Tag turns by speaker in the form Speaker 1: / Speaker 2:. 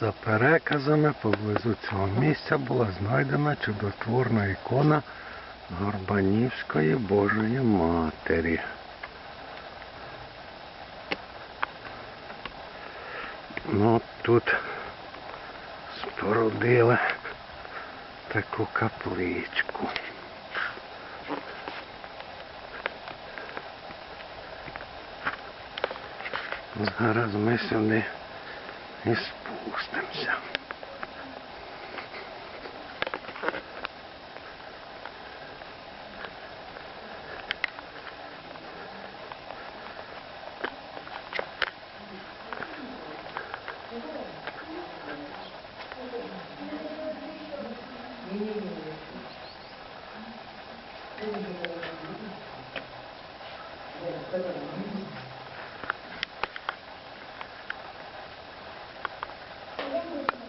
Speaker 1: За переказами поблизу цього місця була знайдена чудотворна ікона Горбанівської Божої Матері. Ну тут спорудили таку капличку. Зараз ми сюди і спустимося. Thank you. Thank you.